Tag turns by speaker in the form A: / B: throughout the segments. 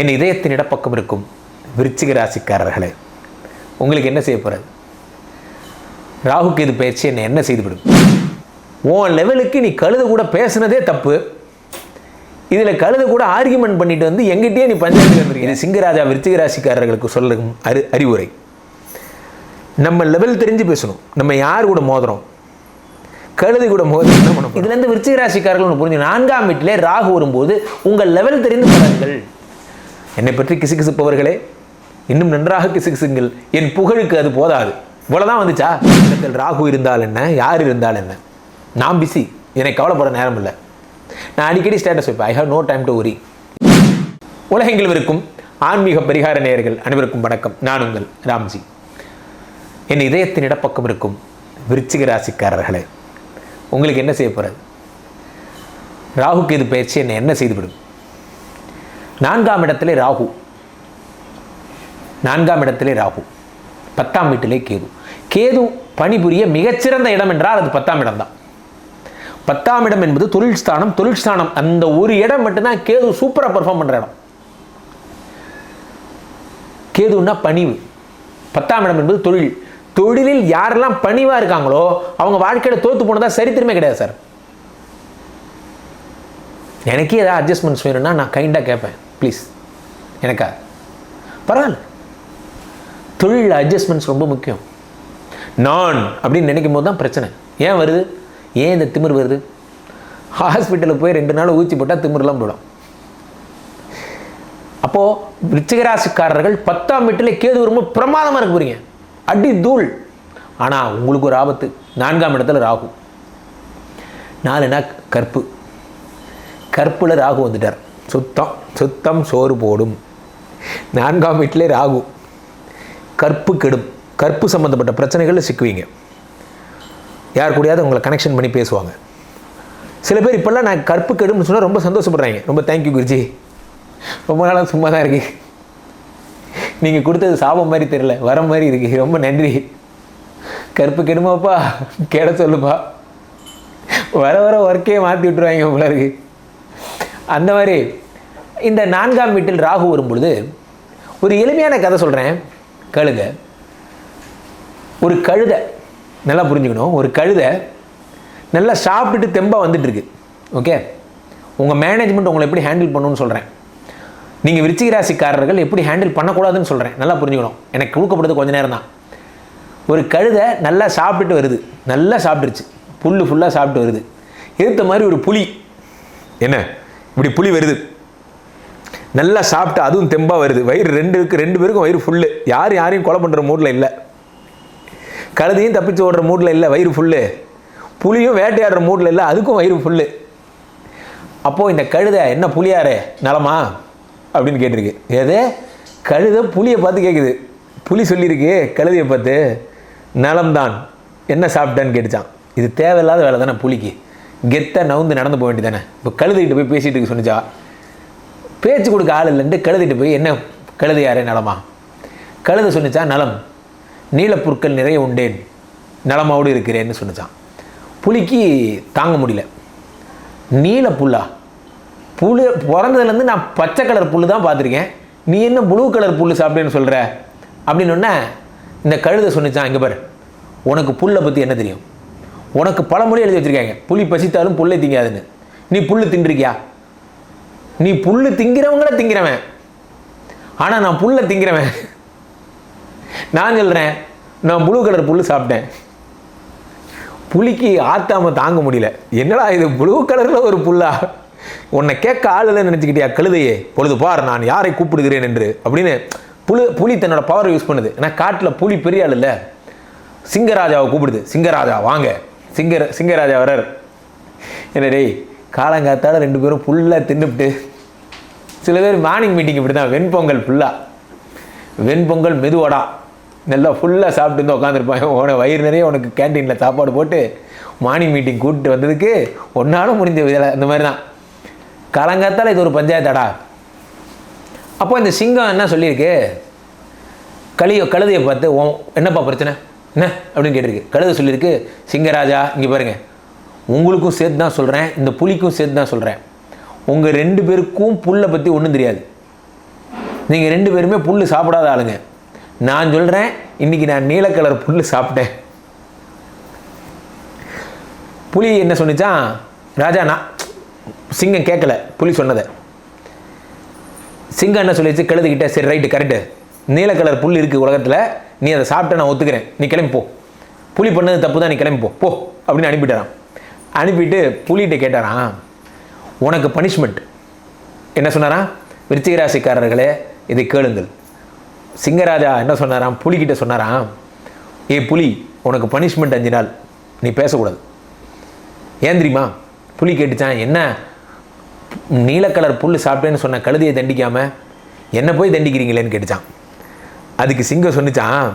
A: என் இதயத்தின் இடப்பக்கம் இருக்கும் விருச்சிக ராசிக்காரர்களே உங்களுக்கு என்ன செய்ய போகிறது ராகுக்கு இது பயிற்சி என்னை என்ன செய்துவிடும் உன் லெவலுக்கு நீ கழுத கூட பேசுனதே தப்பு. இதில் கழுத கூட ஆர்கியூமெண்ட் பண்ணிட்டு வந்து எங்கிட்டயே நீ பஞ்சாயத்து வந்துருக்க இது சிங்கராஜா விருச்சிக ராசிக்காரர்களுக்கு சொல்லும் அறி அறிவுரை. நம்ம லெவல் தெரிஞ்சு பேசணும். நம்ம யார் கூட மோதுறோம்? கழுது கூட மோதி என்ன பண்ணணும் இதுலேருந்து விருச்சிக ராசிக்காரர்கள் ஒன்று புரிஞ்சு நான்காம் வீட்டிலே ராகு வரும்போது உங்கள் லெவல் தெரிந்து பாருங்கள். என்னை பற்றி கிசுகிசுப்பவர்களே இன்னும் நன்றாக கிசுகிசுங்கள். என் புகழுக்கு அது போதாது. இவ்வளவுதான் வந்துச்சா? இடத்தில் ராகு இருந்தால் என்ன? யார் இருந்தால் என்ன? நான் பிஸி எனக்கு கவலைப்பட நேரம் இல்லை. நான் அடிக்கடி ஸ்டேட்டஸ் வைப்பேன். I have no time to worry உலகெங்கிலும் இருக்கும் ஆன்மீக பரிகார நேயர்கள் அனைவருக்கும் வணக்கம். நான் உங்கள் ராம்ஜி. என் இதயத்தின் இடப்பக்கம் இருக்கும் விருச்சிக ராசிக்காரர்களே உங்களுக்கு என்ன செய்ய போகிறது ராகுக்கு இது பயிற்சி என்னை என்ன செய்துவிடும்? நான்காம் இடத்திலே ராகு. நான்காம் இடத்திலே ராகு. பத்தாம் வீட்டிலே கேது. கேது பணிபுரிய மிகச்சிறந்த இடம் என்றால் அது பத்தாம் இடம்தான். பத்தாம் இடம் என்பது தொழில் ஸ்தானம் தொழில் ஸ்தானம். அந்த ஒரு இடம் மட்டும்தான் கேது சூப்பராக பெர்ஃபார்ம் பண்ணுற இடம். கேதுன்னா பணிவு. பத்தாம் இடம் என்பது தொழில். தொழிலில் யாரெல்லாம் பணிவாக இருக்காங்களோ அவங்க வாழ்க்கையில் தோற்று போனதா சரித்திரமே கிடையாது சார். எனக்கே ஏதாவது அட்ஜஸ்ட்மெண்ட்ஸ் வேணும்னா நான் கைண்டாக கேட்பேன். ப்ளீஸ் எனக்கா? பரவாயில்ல. தொழில் அட்ஜஸ்ட்மெண்ட்ஸ் ரொம்ப முக்கியம். நான் அப்படின்னு நினைக்கும் போது தான் பிரச்சனை. ஏன் வருது? ஏன் இந்த திமிர் வருது? ஹாஸ்பிட்டலுக்கு போய் ரெண்டு நாள் ஊற்றி போட்டால் திமிரெலாம் போடும். அப்போது விருச்சிகராசிக்காரர்கள் பத்தாம் வீட்டில் கேது ரொம்ப பிரமாதமாக இருக்க போகிறீங்க அடி தூள். ஆனால் உங்களுக்கு ஒரு ஆபத்து. நான்காம் இடத்துல ராகு. நாலுனா கற்பு கற்புல ராகு வந்துட்டார். சுத்தம் சுத்தம் சோறு போடும். நான்காம் வீட்டிலே ராகு. கற்பு கெடும். கற்பு சம்மந்தப்பட்ட பிரச்சனைகளில் சிக்குவீங்க. யார் கூடயாவது உங்களை கனெக்ஷன் பண்ணி பேசுவாங்க. சில பேர் இப்போல்லாம் நான் கற்பு கெடும்னு சொன்னால் ரொம்ப சந்தோஷப்படுறாங்க. ரொம்ப தேங்க்யூ குருஜி. ரொம்ப நாளாக சும்மா தான் இருக்கு நீங்கள் கொடுத்தது சாபம் மாதிரி தெரியல. வர மாதிரி இருக்கு. ரொம்ப நன்றி. கருப்பு கெடுமாப்பா? கேட சொல்லுப்பா. வர வர ஒர்க்கே மாற்றி விட்டுருவாங்க உங்களுக்கு அந்த மாதிரி. இந்த நான்காம் வீட்டில் ராகு வரும்பொழுது ஒரு எளிமையான கதை சொல்கிறேன் கழுதை ஒரு கழுதை நல்லா புரிஞ்சுக்கணும். ஒரு கழுதை நல்லா சாப்பிட்டுட்டு தெம்பாக வந்துட்டுருக்கு. ஓகே உங்கள் மேனேஜ்மெண்ட் உங்களை எப்படி ஹேண்டில் பண்ணணும்னு சொல்கிறேன் நீங்கள் விருச்சிக ராசிக்காரர்கள் எப்படி ஹேண்டில் பண்ணக்கூடாதுன்னு சொல்கிறேன் நல்லா புரிஞ்சுக்கணும். எனக்கு கொடுக்கப்படுறது கொஞ்ச நேரம் தான். ஒரு கழுதை நல்லா சாப்பிட்டுட்டு வருது. நல்லா சாப்பிட்டுருச்சு. புல் ஃபுல்லாக சாப்பிட்டு வருது. எடுத்த மாதிரி ஒரு புலி. என்ன? இப்படி புளி வருது. நல்லா சாப்பிட்டு அதுவும் தெம்பாக வருது. வயிறு ரெண்டு இருக்கு ரெண்டு பேருக்கும் வயிறு ஃபுல்லு யார் யாரையும் கொலை பண்ணுற மூடில் இல்லை. கழுதையும் தப்பிச்சு ஓடுற மூடில் இல்லை வயிறு ஃபுல்லு புளியும் வேட்டையாடுற மூடில் இல்லை அதுக்கும் வயிறு ஃபுல்லு அப்போது இந்த கழுதை என்ன புளியாரே நலமா? அப்படின்னு கேட்டிருக்கு. எது? கழுதை புளியை பார்த்து கேட்குது புளி சொல்லியிருக்கு கழுதையை பார்த்து நலம்தான். என்ன சாப்பிட்டேன்னு கேட்டுச்சான் இது தேவையில்லாத வேலை தானே புளிக்கு. கெத்தை நவுந்து நடந்து போக வேண்டியதானே இப்போ கழுதிட்டு போய் பேசிட்டு இருக்கு சொன்னிச்சா? பேச்சு கொடுக்க ஆள் இல்லைன்ட்டு கழுதிட்டு போய் என்ன கழுதையாரே நலமா? கழுத சொன்னிச்சா நலம். நீலப்புற்கள் நிறைய உண்டேன் நலமாவோடு இருக்கிறேன்னு சொன்னிச்சான் புலிக்கு தாங்க முடியல. நீல புல்லா? புழு பிறந்ததுலேருந்து நான் பச்சை கலர் புல்லு தான் பார்த்துருக்கேன். நீ என்ன ப்ளூ கலர் புல் சாப்பிட்டேன்னு சொல்கிற அப்படின்னு இந்த கழுதை சொன்னிச்சான் இங்கே பாரு. உனக்கு புல்லை பற்றி என்ன தெரியும்? உனக்கு பழமொழி எழுதி வச்சுருக்காங்க. புளி பசித்தாலும் புல்லை திங்காதுன்னு. நீ புல்லு தின்றிருக்கியா? நீ புல்லு திங்கிறவங்கள திங்கிறவன். ஆனால் நான் புல்லை திங்கிறவன். நான் சொல்கிறேன் நான் ப்ளூ கலர் புல் சாப்பிட்டேன். புளிக்கு ஆத்தாம தாங்க முடியல. என்னடா இது ப்ளூ கலரில் ஒரு புல்லா? உன்னை கேட்க ஆள் நினச்சிக்கிட்டியா கழுதையே? பொழுது பார் நான் யாரை கூப்பிடுகிறேன் என்று. அப்படின்னு புலி புலி தன்னோட பவரை யூஸ் பண்ணுது. ஏன்னா காட்டில் புலி பெரிய ஆள் இல்லை. சிங்கராஜாவை கூப்பிடுது. சிங்கராஜா வாங்க. சிங்கர் சிங்கராஜா வரார் என்ன டேய் காலங்காத்தால் ரெண்டு பேரும் ஃபுல்லாக தின்னுபிட்டு சில பேர் மார்னிங் மீட்டிங் இப்படி தான் வெண்பொங்கல் ஃபுல்லாக வெண்பொங்கல் மெதுவடா. நல்லா ஃபுல்லாக சாப்பிட்டு வந்து உட்காந்துருப்பாங்க உன வயிறு நிறைய உனக்கு கேன்டீனில் சாப்பாடு போட்டு மார்னிங் மீட்டிங் கூப்பிட்டு வந்ததுக்கு ஒன்றாலும் முடிஞ்ச வேலை இந்த மாதிரி தான் காலங்காத்தால் இது ஒரு பஞ்சாயத்தாடா. அப்போ இந்த சிங்கம் என்ன சொல்லியிருக்கு? களியோ கழுதையை பார்த்து ஓ என்னப்பா பிரச்சனை? என்ன அப்படின்னு கேட்டிருக்கு. கழுதை சொல்லியிருக்கு சிங்கராஜா இங்கே பாருங்கள் உங்களுக்கும் சேர்த்து தான் சொல்கிறேன் இந்த புலிக்கும் சேர்த்து தான் சொல்கிறேன் உங்கள் ரெண்டு பேருக்கும் புல்லை பற்றி ஒன்றும் தெரியாது. நீங்கள் ரெண்டு பேருமே புல் சாப்பிடாத ஆளுங்க. நான் சொல்கிறேன் இன்னைக்கு நான் நீல கலர் புல் சாப்பிட்டேன். புலி என்ன சொன்னிச்சான் ராஜா நான் சிங்கம் கேட்கல புலி சொன்னதை. சிங்கம் என்ன சொல்லிச்சு கழுதுகிட்ட சரி ரைட்டு கரெக்டு நீல கலர் புல் இருக்குது உலகத்தில். நீ அதை சாப்பிட்ட நான் ஒத்துக்கிறேன். நீ கிளம்பி போ. புலி பண்ணது தப்பு தான் நீ கிளம்பி போ. போ அப்படின்னு அனுப்பிட்டாரான் அனுப்பிட்டு புலிகிட்ட கேட்டாரான் உனக்கு பனிஷ்மெண்ட் என்ன சொன்னாராம்? விருச்சிகராசிக்காரர்களே இதை கேளுங்கள். சிங்கராஜா என்ன சொன்னாராம்? புலிகிட்ட சொன்னாராம் ஏ புலி உனக்கு பனிஷ்மெண்ட் அஞ்சு நாள். நீ பேசக்கூடாது. ஏன் தெரியுமா? புலி கேட்டுச்சான் என்ன? நீல கலர் புல் சாப்பிட்டேன்னு சொன்ன கழுதையை தண்டிக்காமல் என்ன போய் தண்டிக்கிறீங்களேன்னு கேட்டுச்சான் அதுக்கு சிங்கம் சொன்னிச்சான்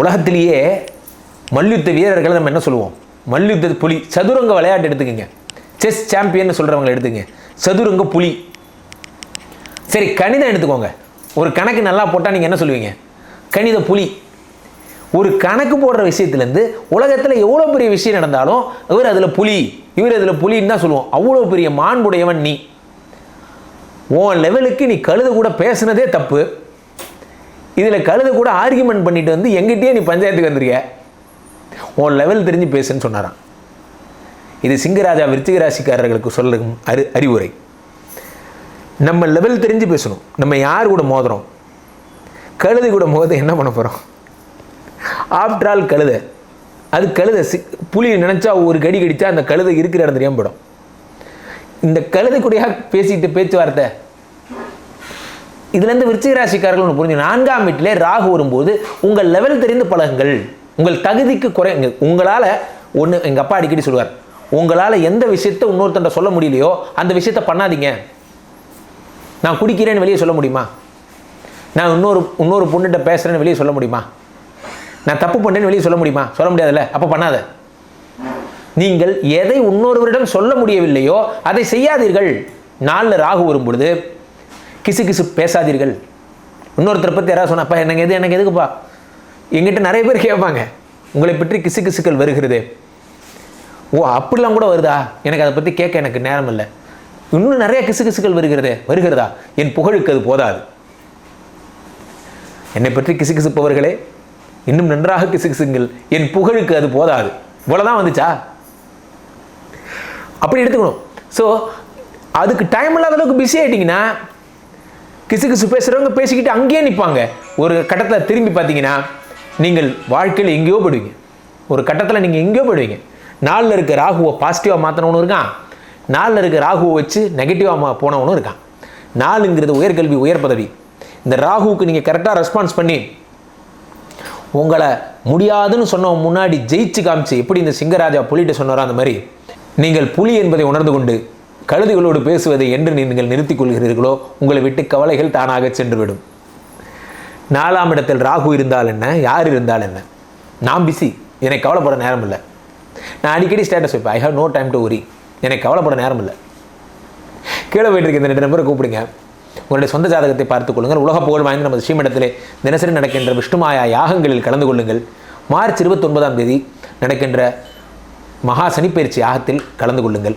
A: உலகத்திலேயே மல்யுத்த வீரர்களை நம்ம என்ன சொல்லுவோம்? மல்யுத்த புலி. சதுரங்க விளையாட்டு எடுத்துக்கங்க. செஸ் சாம்பியன் சொல்கிறவங்களை எடுத்துங்க. சதுரங்க புலி. சரி கணிதம் எடுத்துக்கோங்க. ஒரு கணக்கு நல்லா போட்டால் நீங்கள் என்ன சொல்லுவீங்க? கணித புலி. ஒரு கணக்கு போடுற விஷயத்துலேருந்து உலகத்தில் எவ்வளோ பெரிய விஷயம் நடந்தாலும் இவர் அதில் புலி. இவர் அதில் புலின்னு தான் சொல்லுவோம். அவ்வளோ பெரிய மாண்புடையவன் நீ. உன் லெவலுக்கு நீ கழுத கூட பேசுனதே தப்பு. இதில் கழுத கூட ஆர்கியூமெண்ட் பண்ணிட்டு வந்து எங்கிட்டயே நீ பஞ்சாயத்துக்கு வந்துருக்க. உன் லெவல் தெரிஞ்சு பேசுன்னு சொன்னாராம். இது சிங்கராஜா விருச்சிக ராசிக்காரர்களுக்கு சொல்லும் அறி அறிவுரை. நம்ம லெவல் தெரிஞ்சு பேசணும். நம்ம யார் கூட மோதுறோம்? கழுதை கூட மோத என்ன பண்ண போகிறோம் ஆஃப்டர் ஆல் கழுத. அது கழுத சி புலி நினச்சா ஒரு கடி கடித்தா அந்த கழுதை இருக்கிற இடம் தெரியாம போயிடும். இந்த கழுதை கூடயா பேசிட்டு பேச்சுவார்த்தை? இதுலேருந்து விருச்சிக ராசிக்காரர்கள் ஒன்று புரிஞ்சு நான்காம் வீட்டிலே ராகு வரும்போது உங்கள் லெவல் தெரிந்து பழகுங்கள். உங்கள் தகுதிக்கு குறை உங்களால் ஒன்று எங்கள் அப்பா அடிக்கடி சொல்லுவார் உங்களால் எந்த விஷயத்த இன்னொருத்தண்ட சொல்ல முடியலையோ அந்த விஷயத்த பண்ணாதீங்க. நான் குடிக்கிறேன்னு வெளியே சொல்ல முடியுமா? நான் இன்னொரு இன்னொரு பொண்ணுகிட்ட பேசுகிறேன்னு வெளியே சொல்ல முடியுமா? நான் தப்பு பண்ணேன்னு வெளியே சொல்ல முடியுமா? சொல்ல முடியாதுல்ல அப்போ பண்ணாத. நீங்கள் எதை இன்னொருவரிடம் சொல்ல முடியவில்லையோ அதை செய்யாதீர்கள். நாளில் ராகு வரும் பொழுது கிசு கிசு பேசாதீர்கள். இன்னொருத்தரை பற்றி யாராவது சொன்னப்பா எனக்கு எது எனக்கு எதுக்குப்பா? எங்கிட்ட நிறைய பேர் கேட்பாங்க. உங்களை பற்றி கிசு கிசுக்கள் வருகிறது. ஓ அப்படிலாம் கூட வருதா? எனக்கு அதை பற்றி கேட்க எனக்கு நேரம் இல்லை. இன்னும் நிறைய கிசு கிசுக்கள் வருகிறதே வருகிறதா? என் புகழுக்கு அது போதாது. என்னை பற்றி கிசுகிசுப்பவர்களே இன்னும் நன்றாக கிசுகிசுங்கள். என் புகழுக்கு அது போதாது. இவ்வளோதான் வந்துச்சா? அப்படி எடுத்துக்கணும். ஸோ அதுக்கு டைம் இல்லாத அளவுக்கு பிஸி ஆகிட்டிங்கன்னா கிசு கிசு பேசுகிறவங்க பேசிக்கிட்டு அங்கேயே நிற்பாங்க ஒரு கட்டத்தில் திரும்பி பார்த்தீங்கன்னா நீங்கள் வாழ்க்கையில் எங்கேயோ போடுவீங்க ஒரு கட்டத்தில் நீங்கள் எங்கேயோ போடுவீங்க நாளில் இருக்க ராகுவை பாசிட்டிவாக மாற்றினவனும் இருக்கான். நாளில் இருக்க ராகுவை வச்சு நெகட்டிவாக போனவனும் இருக்கான். நாலுங்கிறது உயர்கல்வி உயர் பதவி. இந்த ராகுவுக்கு நீங்கள் கரெக்டாக ரெஸ்பான்ஸ் பண்ணி உங்களை முடியாதுன்னு சொன்னவன் முன்னாடி ஜெயிச்சு காமிச்சு எப்படி இந்த சிங்கராஜா புலிகிட்ட சொன்னாரோ அந்த மாதிரி நீங்கள் புலி என்பதை உணர்ந்து கொண்டு கழுதுகளோடு பேசுவதை என்று நீங்கள் நிறுத்திக் கொள்கிறீர்களோ உங்களை விட்டு கவலைகள் தானாக சென்றுவிடும். நாலாம் இடத்தில் ராகு இருந்தால் என்ன யார் இருந்தால் என்ன? நான் பிஸி எனக்கு கவலைப்பட நேரம் இல்லை நான் அடிக்கடி ஸ்டேட்டஸ் வைப்பேன். I have no time to worry எனக்கு கவலைப்பட நேரம் இல்லை கீழே போயிட்டு இருக்க இந்த ரெண்டு நம்பரை கூப்பிடுங்க. உங்களுடைய சொந்த ஜாதகத்தை பார்த்துக் கொள்ளுங்கள். உலக புகழ் வாய்ந்த நமது ஸ்ரீமடத்திலே தினசரி நடக்கின்ற விஷ்ணுமாயா யாகங்களில் கலந்து கொள்ளுங்கள். மார்ச் இருபத்தொன்பதாம் தேதி நடக்கின்ற மகா சனிப்பயிற்சி யாகத்தில் கலந்து கொள்ளுங்கள்.